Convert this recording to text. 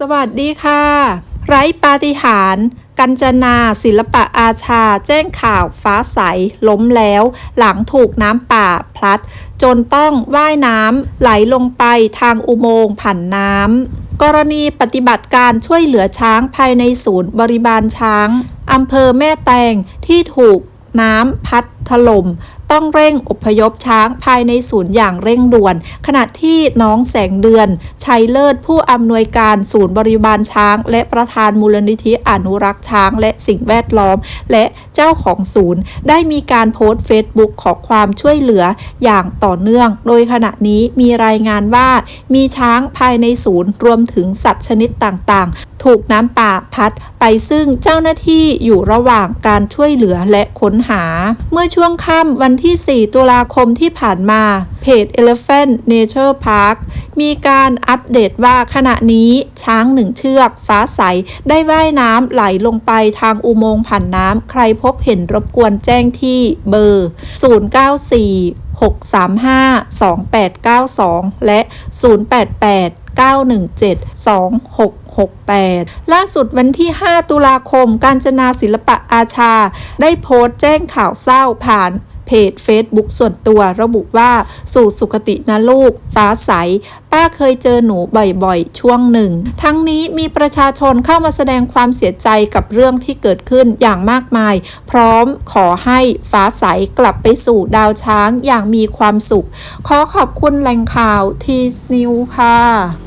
สวัสดีค่ะ ไร้ปาฏิหาริย์กัญจนาศิลปะอาชา แจ้งข่าวฟ้าใส ล้มแล้ว หลังถูกน้ำป่าพลัด จนต้องว่ายน้ำไหลลงไปทางอุโมงค์ผันน้ำ กรณีปฏิบัติการช่วยเหลือช้างภายในศูนย์บริบาลช้างอำเภอแม่แตงที่ถูกน้ำพัด ถล่มต้องเร่งอพยพช้างภายในศูนย์อย่างเร่งด่วน ขณะที่น้องแสงเดือน ชัยเลิศผู้อำนวยการศูนย์บริบาลช้าง และประธานมูลนิธิอนุรักษ์ช้าง และสิ่งแวดล้อม และเจ้าของศูนย์ ได้มีการโพสต์เฟซบุ๊กขอความช่วยเหลืออย่างต่อเนื่อง โดยขณะนี้มีรายงานว่า มีช้างภายในศูนย์รวมถึงสัตว์ชนิดต่างๆ ถูกน้ำป่าพัด ไปซึ่งเจ้าหน้าที่อยู่ระหว่างการช่วยเหลือและค้นหา เมื่อช่วงค่ำวันที่ 4 ตุลาคมที่ผ่านมา เพจ Elephant Nature Park มีการอัปเดตว่าขณะนี้ช้างหนึ่งเชือก ฟ้าใส ได้ว่ายน้ำไหลลงไปทางอุโมงค์ผ่านน้ำ ใครพบเห็นรบกวนแจ้งที่เบอร์ 094 635 2892 และ 088 917 2668 ล่าสุดวันที่ 5 ตุลาคม การจนาศิลปะอาชา ได้โพสต์แจ้งข่าวเศร้าผ่านเพจ Facebook ส่วนตัวระบุว่าสู่สุคตินะลูก ฟ้าใส ป้าเคยเจอหนูบ่อยๆ ช่วงหนึ่ง ทั้งนี้มีประชาชนเข้ามาแสดงความเสียใจกับเรื่องที่เกิดขึ้นอย่างมากมาย พร้อมขอให้ฟ้าใสกลับไปสู่ดาวช้างอย่างมีความสุข ขอขอบคุณแหล่งข่าวทีนิวค่ะ